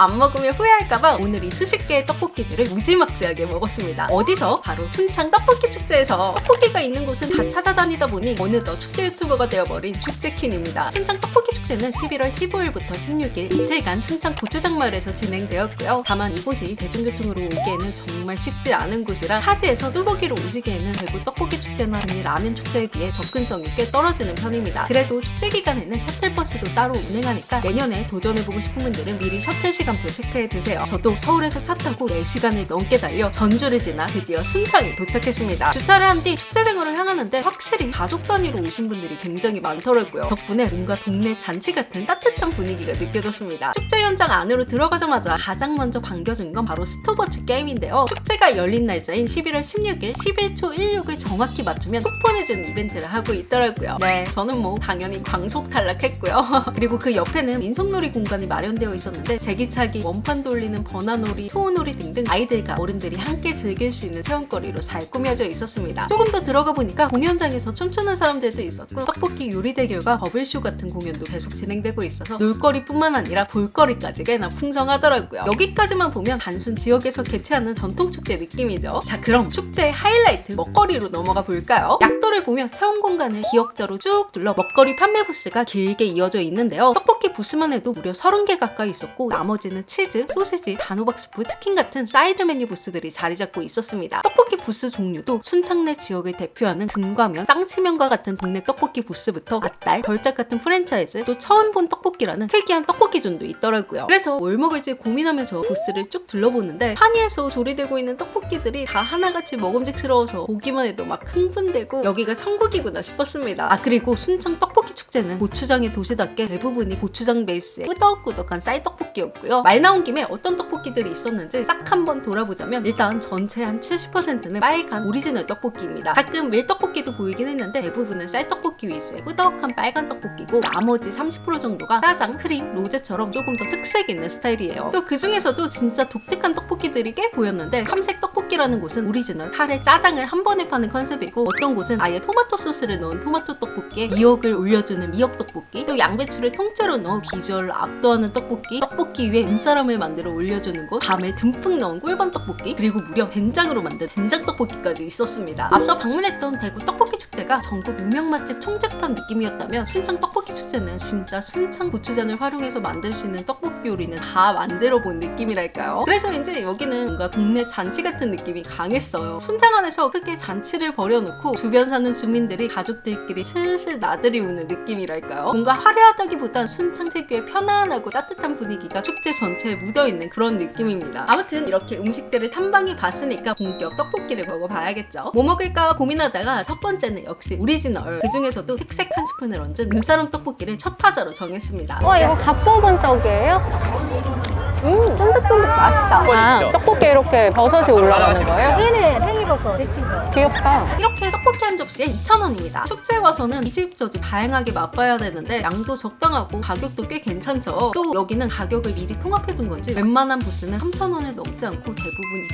안 먹으면 후회할까봐 오늘 이 수십 개의 떡볶이들을 무지막지하게 먹었습니다. 어디서? 바로 순창 떡볶이 축제에서 떡볶이가 있는 곳은 다 찾아다니다 보니 어느덧 축제 유튜버가 되어버린 축제킨입니다. 순창 떡볶이 축제는 11월 15일부터 16일 이틀간 순창 고추장마을에서 진행되었고요. 다만 이곳이 대중교통으로 오기에는 정말 쉽지 않은 곳이라 타지에서 뚜벅이로 오시기에는 대구 떡볶이 축제나 라면 축제에 비해 접근성이 꽤 떨어지는 편입니다. 그래도 축제 기간에는 셔틀버스도 따로 운행하니까 내년에 도전해보고 싶은 분들은 미리 셔틀 시간 표 체크해 두세요. 저도 서울에서 차 타고 4시간을 넘게 달려 전주를 지나 드디어 순창에 도착했습니다. 주차를 한 뒤 축제장으로 향하는데 확실히 가족 단위로 오신 분들이 굉장히 많더라고요. 덕분에 뭔가 동네 잔치 같은 따뜻한 분위기가 느껴졌습니다. 축제 현장 안으로 들어가자마자 가장 먼저 반겨준 건 바로 스톱워치 게임인데요. 축제가 열린 날짜인 11월 16일 11초 16을 정확히 맞추면 쿠폰해주는 이벤트를 하고 있더라고요. 네, 저는 뭐 당연히 광속 탈락했고요. 그리고 그 옆에는 민속놀이 공간이 마련되어 있었는데 제기차 기, 원판 돌리는 번화놀이, 투어놀이 등등 아이들과 어른들이 함께 즐길 수 있는 체험거리로 잘 꾸며져 있었습니다. 조금 더 들어가 보니까 공연장에서 춤추는 사람들도 있었고 떡볶이 요리 대결과 버블쇼 같은 공연도 계속 진행되고 있어서 놀거리뿐만 아니라 볼거리까지 꽤나 풍성하더라고요. 여기까지만 보면 단순 지역에서 개최하는 전통 축제 느낌이죠. 자 그럼 축제의 하이라이트 먹거리로 넘어가 볼까요? 약도를 보며 체험 공간을 기역자로 쭉 둘러 먹거리 판매 부스가 길게 이어져 있는데요. 떡볶이 부스만 해도 무려 30개 가까이 있었고 나머지 는 치즈, 소시지, 단호박스프, 치킨 같은 사이드 메뉴 부스들이 자리 잡고 있었습니다. 떡볶이 부스 종류도 순창내 지역을 대표하는 금과면, 쌍치면과 같은 동네 떡볶이 부스부터 아딸, 걸작 같은 프랜차이즈, 또 처음 본 떡볶이라는 특이한 떡볶이존도 있더라고요. 그래서 뭘 먹을지 고민하면서 부스를 쭉 둘러보는데 한의에서 조리되고 있는 떡볶이들이 다 하나같이 먹음직스러워서 보기만 해도 막 흥분되고 여기가 천국이구나 싶었습니다. 아 그리고 순창 떡볶이 축제는 고추장의 도시답게 대부분이 고추장 베이스의 꾸덕꾸덕한 쌀떡볶이였고요. 말 나온 김에 어떤 떡볶이들이 있었는지 싹 한번 돌아보자면 일단 전체 한 70%는 빨간 오리지널 떡볶이입니다. 가끔 밀떡볶이도 보이긴 했는데 대부분은 쌀떡볶이 위주의 꾸덕한 빨간 떡볶이고 나머지 30% 정도가 짜장, 크림, 로제처럼 조금 더 특색 있는 스타일이에요. 또 그 중에서도 진짜 독특한 떡볶이들이 꽤 보였는데 삼색 떡볶이라는 곳은 오리지널 카레 짜장을 한 번에 파는 컨셉이고 어떤 곳은 아예 토마토 소스를 넣은 토마토 떡볶이에 미역을 올려주는 미역 떡볶이 또 양배추를 통째로 넣어 비주얼을 압도하는 떡볶이 떡볶이 위에 눈사람을 만들어 올려주는 곳 밤에 듬뿍 넣은 꿀밤 떡볶이 그리고 무려 된장으로 만든 된장 떡볶이까지 있었습니다. 앞서 방문했던 대구 떡볶이 축제 가 전국 유명 맛집 총재판 느낌이었다면 순창 떡볶이 축제는 진짜 순창 고추장을 활용해서 만들 수 있는 떡볶이 요리는 다 만들어 본 느낌이랄까요? 그래서인지 여기는 뭔가 동네 잔치 같은 느낌이 강했어요. 순창 안에서 크게 잔치를 벌여놓고 주변 사는 주민들이 가족들끼리 슬슬 나들이 오는 느낌이랄까요? 뭔가 화려하다기보단 순창 특유의 편안하고 따뜻한 분위기가 축제 전체에 묻어있는 그런 느낌입니다. 아무튼 이렇게 음식들을 탐방해 봤으니까 본격 떡볶이를 먹어봐야겠죠. 뭐 먹을까 고민하다가 첫 번째는 역시 오리지널 그 중에서도 특색 한 스푼을 얹은 눈사람 떡볶이를 첫 타자로 정했습니다. 와 이거 갓 뽑은 떡이에요? 음 쫀득쫀득 맛있다. 아, 떡볶이 이렇게 버섯이 올라가는 거예요? 네네 생일로서 데친 거. 귀엽다. 이렇게 떡볶이 한 접시에 2,000원입니다. 축제 와서는 이 집 저집 다양하게 맛봐야 되는데 양도 적당하고 가격도 꽤 괜찮죠. 또 여기는 가격을 미리 통합해둔 건지 웬만한 부스는 3,000원을 넘지 않고 대부분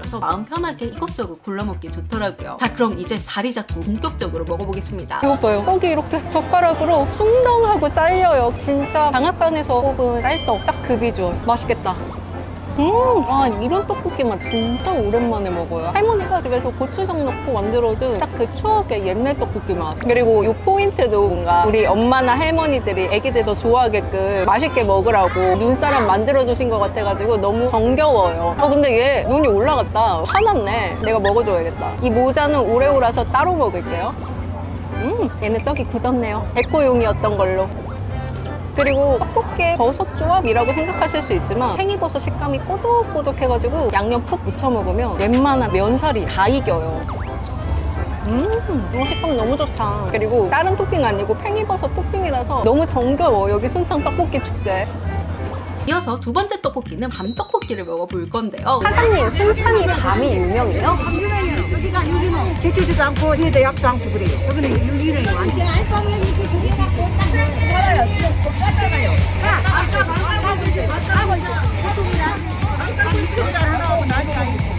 2,000원이라서 마음 편하게 이것저것 골라 먹기 좋더라고요. 자 그럼 이제 자리 잡고 본격적으로 먹어보겠습니다. 이거 봐요. 떡이 이렇게 젓가락으로 숭덩하고 잘려요. 진짜 방앗간에서 뽑은 쌀떡 딱 그 비주얼. 맛있겠다. 음, 아, 이런 떡볶이 맛 진짜 오랜만에 먹어요. 할머니가 집에서 고추장 넣고 만들어준 딱 그 추억의 옛날 떡볶이 맛. 그리고 이 포인트도 뭔가 우리 엄마나 할머니들이 애기들 더 좋아하게끔 맛있게 먹으라고 눈사람 만들어주신 것 같아가지고 너무 정겨워요. 어, 근데 얘 눈이 올라갔다. 화났네. 내가 먹어줘야겠다. 이 모자는 오래오라서 따로 먹을게요. 음, 얘는 떡이 굳었네요. 데코용이었던 걸로. 그리고 떡볶이의 버섯 조합이라고 생각하실 수 있지만 팽이버섯 식감이 꼬독꼬독해가지고 양념 푹 묻혀 먹으면 웬만한 면살이 다 이겨요. 음, 이거 식감 너무 좋다. 그리고 다른 토핑 아니고 팽이버섯 토핑이라서 너무 정겨워. 여기 순창 떡볶이 축제. 이어서 두 번째 떡볶이는 밤 떡볶이를 먹어볼 건데요. 사장님, 순창이 밤이 유명해요? 유기농이요. 여기가 유기농. 데치지도 않고 뒤에다 약도 않고 그래요. 여기는 유기농이 완전. 아,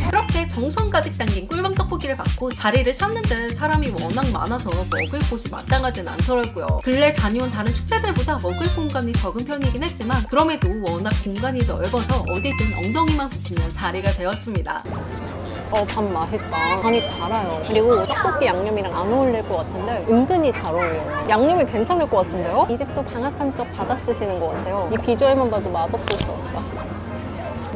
이렇게 정성 가득 담긴 꿀밤 떡볶이를 받고 자리를 찾는데 사람이 워낙 많아서 먹을 곳이 마땅하진 않더라고요. 근래 다녀온 다른 축제들보다 먹을 공간이 적은 편이긴 했지만 그럼에도 워낙 공간이 넓어서 어디든 엉덩이만 붙이면 자리가 되었습니다. 어, 밥 맛있다. 밤이 달아요. 그리고 떡볶이 양념이랑 안 어울릴 것 같은데 은근히 잘 어울려요. 양념이 괜찮을 것 같은데요? 이 집도 방앗간 떡 받아 쓰시는 것 같아요. 이 비주얼만 봐도 맛없을 수 없다.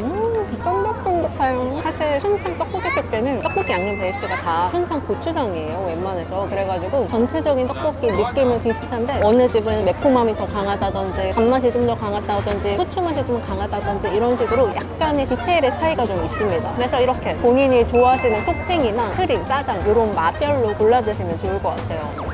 음, 쫀득쫀득해요. 사실 순창 떡볶이 집게는 떡볶이 양념 베이스가 다 순창 고추장이에요, 웬만해서. 그래가지고 전체적인 떡볶이 느낌은 비슷한데 어느 집은 매콤함이 더 강하다든지 단맛이 좀 더 강하다든지 후추 맛이 좀 강하다든지 이런 식으로 약간의 디테일의 차이가 좀 있습니다. 그래서 이렇게 본인이 좋아하시는 토핑이나 크림, 짜장 이런 맛별로 골라 드시면 좋을 것 같아요.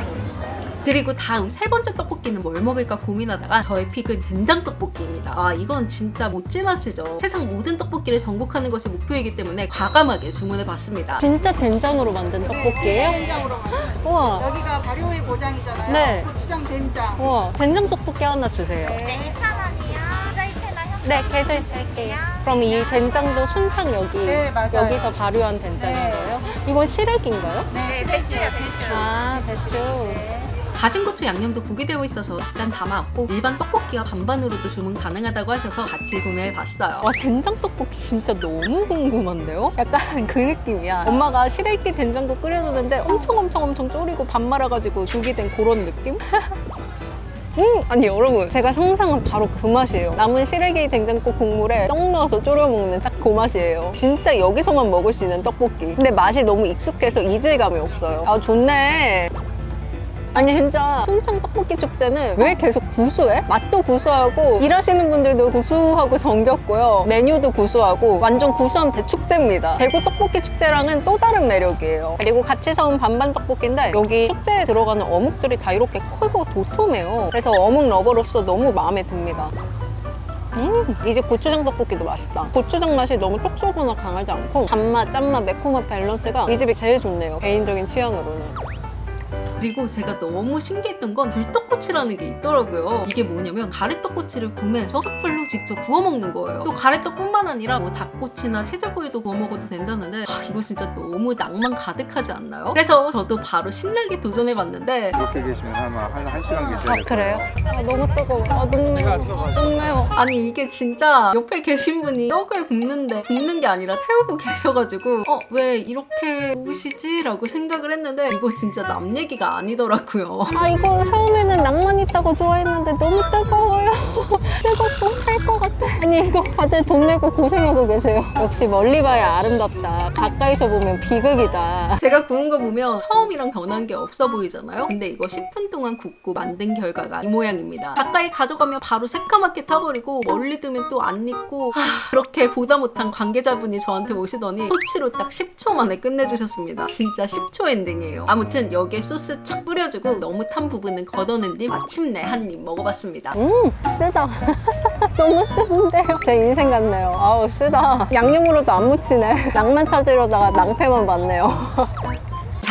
그리고 다음 세 번째 떡볶이는 뭘 먹을까 고민하다가 저의 픽은 된장 떡볶이입니다. 아 이건 진짜 못 지나치죠. 세상 모든 떡볶이를 정복하는 것이 목표이기 때문에 과감하게 주문해 봤습니다. 진짜 된장으로 만든 떡볶이예요? 된장으로 만든. 우와, 여기가 발효의 고장이잖아요. 네. 고추장 된장. 우와, 된장 떡볶이 하나 주세요. 네. 2,000원이요. 사이트나 형. 네, 계좌 드릴게요. 그럼 이 된장도 순창 여기 네, 맞아요. 여기서 발효한 된장인 네. 거예요? 이건 시래기인가요? 네, 배추요, 배추. 아, 배추. 다진 고추 양념도 구비되어 있어서 약간 담아왔고 일반 떡볶이와 반반으로도 주문 가능하다고 하셔서 같이 구매해 봤어요. 와, 된장 떡볶이 진짜 너무 궁금한데요? 약간 그 느낌이야. 엄마가 시래기 된장국 끓여주는데 엄청 엄청 엄청 졸이고 밥 말아가지고 죽이 된 그런 느낌? 음! 아니 여러분 제가 상상한 바로 그 맛이에요 남은 시래기 된장국 국물에 떡 넣어서 졸여 먹는 딱 그 맛이에요 진짜 여기서만 먹을 수 있는 떡볶이 근데 맛이 너무 익숙해서 이질감이 없어요 아 좋네 아니 진짜 순창 떡볶이 축제는 왜 계속 구수해? 맛도 구수하고 일하시는 분들도 구수하고 정겹고요 메뉴도 구수하고 완전 구수한 대축제입니다 대구 떡볶이 축제랑은 또 다른 매력이에요 그리고 같이 사온 반반 떡볶이인데 여기 축제에 들어가는 어묵들이 다 이렇게 크고 도톰해요 그래서 어묵 러버로서 너무 마음에 듭니다 음, 이제 고추장 떡볶이도 맛있다. 고추장 맛이 너무 톡 쏘거나 강하지 않고 단맛, 짠맛, 매콤한 밸런스가 이 집이 제일 좋네요. 개인적인 취향으로는. 그리고 제가 너무 신기했던 건 불떡꼬치라는 게 있더라고요. 이게 뭐냐면 가래떡꼬치를 구매해서 숯불로 직접 구워 먹는 거예요. 또 가래떡뿐만 아니라 뭐 닭꼬치나 치즈볼도 구워 먹어도 된다는데 아, 이거 진짜 너무 낭만 가득하지 않나요? 그래서 저도 바로 신나게 도전해봤는데 이렇게 계시면 아마 한, 한 시간 계셔야 아될 그래요? 거예요. 아 너무 뜨거워. 아 너무 매워. 너무 매워. 아니 이게 진짜 옆에 계신 분이 떡을 굽는데 굽는 게 아니라 태우고 계셔가지고 어 왜 이렇게 구우시지? 라고 생각을 했는데 이거 진짜 남 얘기가 아니더라고요. 아 이거 처음에는 낭만 있다고 좋아했는데 너무 뜨거워요. 뜨겁고 탈것 같아. 아니 이거 다들 돈 내고 고생하고 계세요. 역시 멀리 봐야 아름답다. 가까이서 보면 비극이다. 제가 구운 거 보면 처음이랑 변한 게 없어 보이잖아요? 근데 이거 10분 동안 굽고 만든 결과가 이 모양입니다. 가까이 가져가면 바로 새까맣게 타버리고 멀리 두면 또 안 익고 하, 그렇게 보다 못한 관계자분이 저한테 오시더니 토치로 딱 10초 만에 끝내주셨습니다. 진짜 10초 엔딩이에요. 아무튼 여기에 소스 착 뿌려주고 너무 탄 부분은 걷어낸 뒤 마침내 한 입 먹어봤습니다. 음 쓰다. 너무 쓰는데요. 제 인생 같네요. 아우 쓰다. 양념으로도 안 묻히네. 낭만 찾으려다가 낭패만 봤네요.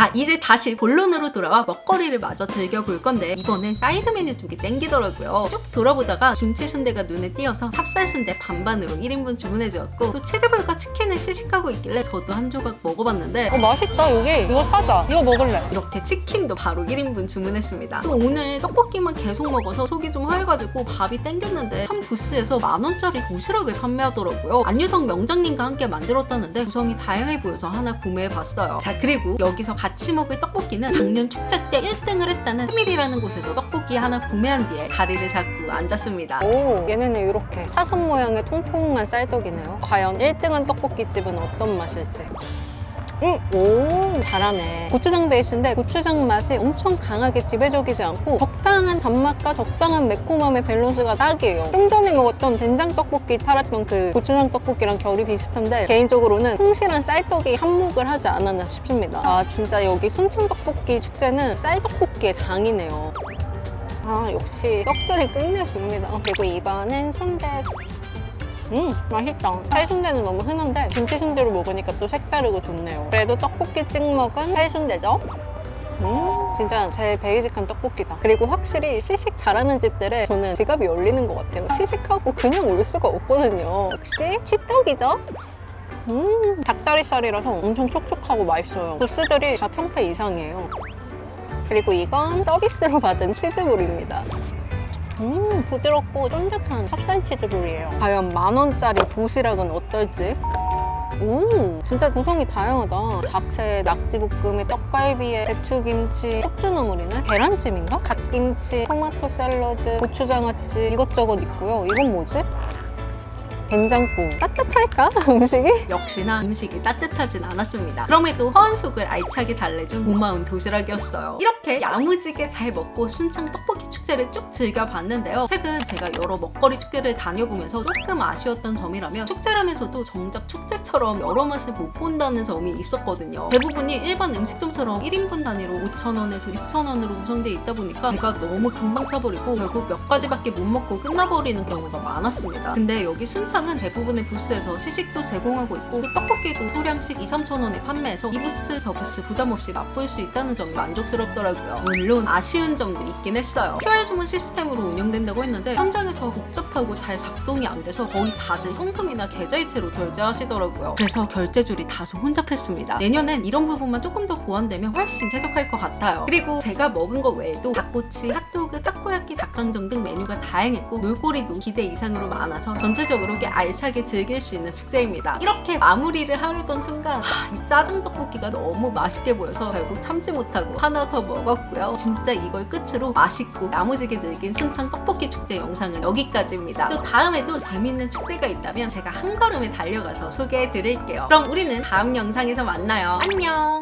자 이제 다시 본론으로 돌아와 먹거리를 마저 즐겨볼 건데 이번엔 사이드 메뉴 쪽이 땡기더라고요 쭉 돌아보다가 김치 순대가 눈에 띄어서 찹쌀 순대 반반으로 1인분 주문해 주었고 또 치즈볼과 치킨을 시식하고 있길래 저도 한 조각 먹어봤는데 어 맛있다 여기. 이거 사자. 이거 먹을래. 이렇게 치킨도 바로 1인분 주문했습니다. 또 오늘 떡볶이만 계속 먹어서 속이 좀 허해가지고 밥이 땡겼는데 한 부스에서 만원짜리 도시락을 판매하더라고요. 안유성 명장님과 함께 만들었다는데 구성이 다양해 보여서 하나 구매해봤어요. 자 그리고 여기서 같이 먹을 떡볶이는 작년 축제 때 1등을 했다는 해밀이라는 곳에서 떡볶이 하나 구매한 뒤에 자리를 잡고 앉았습니다. 오, 얘네는 이렇게 사선 모양의 통통한 쌀떡이네요. 과연 1등한 떡볶이집은 어떤 맛일지. 음, 오, 잘하네. 고추장 베이스인데 고추장 맛이 엄청 강하게 지배적이지 않고 적당한 단맛과 적당한 매콤함의 밸런스가 딱이에요. 좀 전에 먹었던 된장 떡볶이 팔았던 그 고추장 떡볶이랑 결이 비슷한데 개인적으로는 성실한 쌀떡이 한몫을 하지 않았나 싶습니다. 아, 진짜 여기 순창 떡볶이 축제는 쌀떡볶이의 장이네요. 아 역시 떡들이 끝내줍니다 그리고 이번엔 순대 음 맛있다 살순대는 너무 흔한데 김치 순대로 먹으니까 또 색다르고 좋네요 그래도 떡볶이 찍먹은 살순대죠 음, 진짜 제일 베이직한 떡볶이다. 그리고 확실히 시식 잘하는 집들에 저는 지갑이 열리는 것 같아요. 시식하고 그냥 올 수가 없거든요. 역시 치떡이죠? 음, 닭다리살이라서 엄청 촉촉하고 맛있어요. 부스들이 다 평타 이상이에요. 그리고 이건 서비스로 받은 치즈볼입니다. 음, 부드럽고 쫀득한 찹쌀 치즈볼이에요. 과연 만 원짜리 도시락은 어떨지? 오, 진짜 구성이 다양하다. 잡채, 낙지볶음에 떡갈비에 배추김치, 숙주나물이네? 계란찜인가? 갓김치, 토마토 샐러드, 고추장아찌 이것저것 있고요. 이건 뭐지? 된장국. 따뜻할까? 음식이? 역시나 음식이 따뜻하진 않았습니다. 그럼에도 허한 속을 알차게 달래준 고마운 도시락이었어요. 이렇게 야무지게 잘 먹고 순창 떡볶이 축제를 쭉 즐겨봤는데요. 최근 제가 여러 먹거리 축제를 다녀보면서 조금 아쉬웠던 점이라면 축제라면서도 정작 축제처럼 여러 맛을 못 본다는 점이 있었거든요. 대부분이 일반 음식점처럼 1인분 단위로 5,000원에서 6,000원으로 구성되어 있다 보니까 배가 너무 금방 차버리고 결국 몇 가지밖에 못 먹고 끝나버리는 경우가 많았습니다. 근데 여기 순창 은 대부분의 부스에서 시식도 제공하고 있고 그 떡볶이도 소량씩 2, 3천 원에 판매해서 이 부스 저 부스 부담 없이 맛볼 수 있다는 점이 만족스럽더라고요. 물론 아쉬운 점도 있긴 했어요. QR 주문 시스템으로 운영된다고 했는데 현장에서 복잡하고 잘 작동이 안 돼서 거의 다들 현금이나 계좌이체로 결제하시더라고요. 그래서 결제줄이 다소 혼잡했습니다. 내년엔 이런 부분만 조금 더 보완되면 훨씬 쾌적할 것 같아요. 그리고 제가 먹은 거 외에도 닭꼬치, 핫도그, 타코야끼, 닭강정 등 메뉴가 다양했고 놀거리도 기대 이상으로 많아서 전체적으로 꽤 알차게 즐길 수 있는 축제입니다. 이렇게 마무리를 하려던 순간 하, 이 짜장 떡볶이가 너무 맛있게 보여서 결국 참지 못하고 하나 더 먹었고요. 진짜 이걸 끝으로 맛있고 야무지게 즐긴 순창 떡볶이 축제 영상은 여기까지입니다. 또 다음에도 재밌는 축제가 있다면 제가 한 걸음에 달려가서 소개해 드릴게요. 그럼 우리는 다음 영상에서 만나요. 안녕!